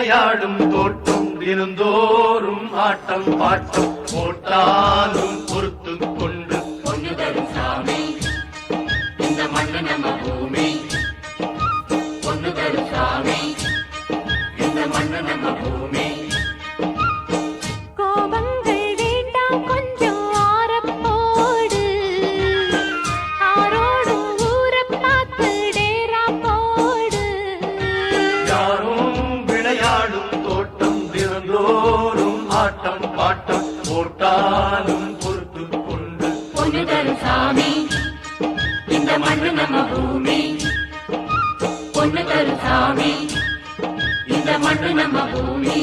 விளையாடும் தோட்டம் தினந்தோறும் ஆட்டம் பாட்டம் போட்டாலும் போட்டாலும் பொறுத்து கொண்டு பொண்ணு தரும் சாமி இந்த மண்ணு நம்ம பூமி. பொண்ணு தரும் சாமி இந்த மண்ணு நம்ம பூமி.